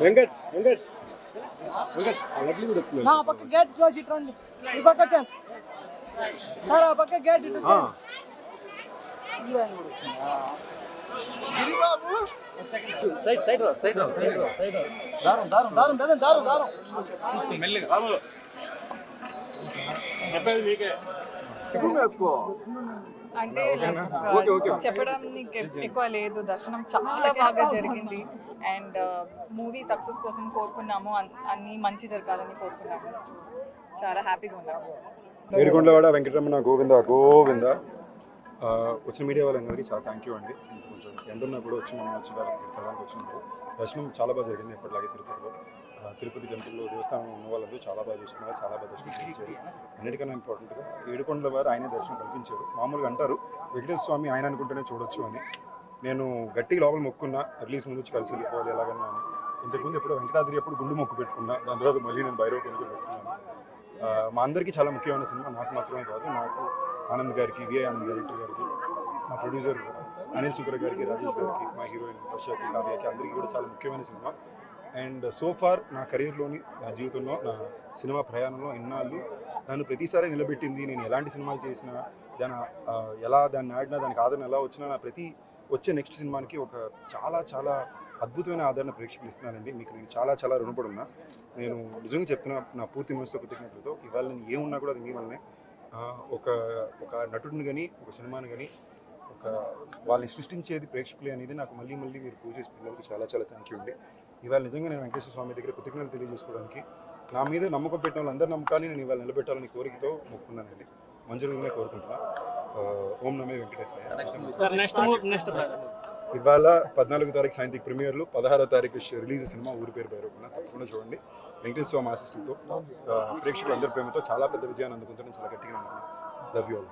వెంకట్ వెంకట్. వెంకట్ లడ్లు కూడా వస్తున్నాయి. నా పక్క గేట్ క్లోజ్ ఇటు రండి ఈ పక్క వచ్చాను సార్ ఆ పక్క గేట్ ఇటు ఆ, సైడ్ సైడ్ రా సైడ్ రా సైడ్ రా. సైడ్ రా దారం దారం దారం బెదం దారం. దారం మెల్లిగా. చెప్పేది మీకే. అంటే చెప్పడానికి ఎక్కువ లేదు. దర్శనం చాలా బాగా జరిగింది. అండ్ మూవీ సక్సెస్ కోసం కోరుకున్నాము అన్- అన్ని మంచి జరగాలని కోరుకున్నాము. చాలా హ్యాపీగా ఉన్నాము. ఏడుకొండలవాడ వెంకటరమణ గోవింద గోవింద. వచ్చిన మీడియా వాళ్ళందరికీ చాలా థ్యాంక్ యూ అండి. కొంచెం ఎండున్నా కూడా వచ్చి మమ్మల్ని వచ్చి వాళ్ళకి వచ్చినందుకు దర్శనం చాలా బాగా జరిగింది ఎప్పటిలాగే తిరుపతిలో. తిరుపతి టెంపుల్లో దేవస్థానం ఉన్న వాళ్ళందరూ చాలా బాగా చూసుకున్నారు చాలా బాగా దర్శనం కల్పించారు అన్నిటికన్నా ఇంపార్టెంట్గా ఏడుకొండల వారు ఆయనే దర్శనం కల్పించారు మామూలుగా అంటారు వెంకటేశ్వర స్వామి ఆయన అనుకుంటేనే చూడొచ్చు అని. నేను గట్టిగా లోపల మొక్కున్నా రిలీజ్ ముందు కలిసి వెళ్ళిపోవాలి ఎలాగన్నా అని. ఇంతకుముందు ఎప్పుడు వెంకటాద్రి అప్పుడు గుండు మొక్కు పెట్టుకున్నా దాని తర్వాత మళ్ళీ నేను భైరవ కొనుగోలు పెట్టుకున్నాను. మా అందరికీ చాలా ముఖ్యమైన సినిమా నాకు మాత్రమే కాదు నాకు ఆనంద్ గారికి విఐ ఆనంద్ డైరెక్టర్ గారికి మా ప్రొడ్యూసర్ అనిల్ సుబ్ర గారికి రాజేష్ గారికి మా హీరోయిన్ వర్షకి కావ్యకి అందరికీ కూడా చాలా ముఖ్యమైన సినిమా. అండ్ సో ఫార్ నా కెరీర్లోని నా జీవితంలో నా సినిమా ప్రయాణంలో ఇన్నాళ్ళు నన్ను ప్రతిసారి నిలబెట్టింది నేను ఎలాంటి సినిమాలు చేసినా దాని ఎలా దాన్ని ఆడినా దానికి ఆదరణ ఎలా వచ్చినా నా ప్రతి వచ్చే నెక్స్ట్ సినిమాకి ఒక చాలా చాలా అద్భుతమైన ఆదరణ ప్రేక్షకులు ఇస్తున్నానండి మీకు నేను చాలా చాలా రుణపడి ఉన్నా నేను నిజంగా చెప్తున్నా నా పూర్తి మనసుతో కృతజ్ఞతలతో ఇవాళ నేను ఏమున్నా కూడా అది మీ వల్లనే. ఒక ఒక నటుడిని కానీ ఒక సినిమాని కానీ ఒక వాళ్ళని సృష్టించేది ప్రేక్షకులే అనేది నాకు మళ్ళీ మళ్ళీ మీరు పూజ చేసి పిల్లలకి చాలా చాలా థ్యాంక్ యూ అండి. ఇవాళ నిజంగా నేను వెంకటేశ్వర స్వామి దగ్గర కృతజ్ఞతలు తెలియజేసుకోవడానికి నా మీద నమ్మకం పెట్టిన వాళ్ళందరి నమ్మకాన్ని నేను ఇవాళ నిలబెట్టాలని కోరికతో మొక్కున్నానండి. మంజులుగానే కోరుకుంటున్నా. ఓం నమే వెంకటేశ్వర ఇవాళ పద్నాలుగు తారీఖు సాయంత్రం ప్రీమియర్లు పదహారో తారీఖు రిలీజ్ సినిమా ఊరి పేరు భైరవకున్న తప్పకుండా చూడండి. వెంకటేశ్వర స్వామి ఆశిస్తులతో ప్రేక్షకులు అందరి ప్రేమతో చాలా పెద్ద విజయాన్ని అందుకుంటారని చాలా గట్టిగా నమ్ముతున్నాను లవ్ యూ ఆల్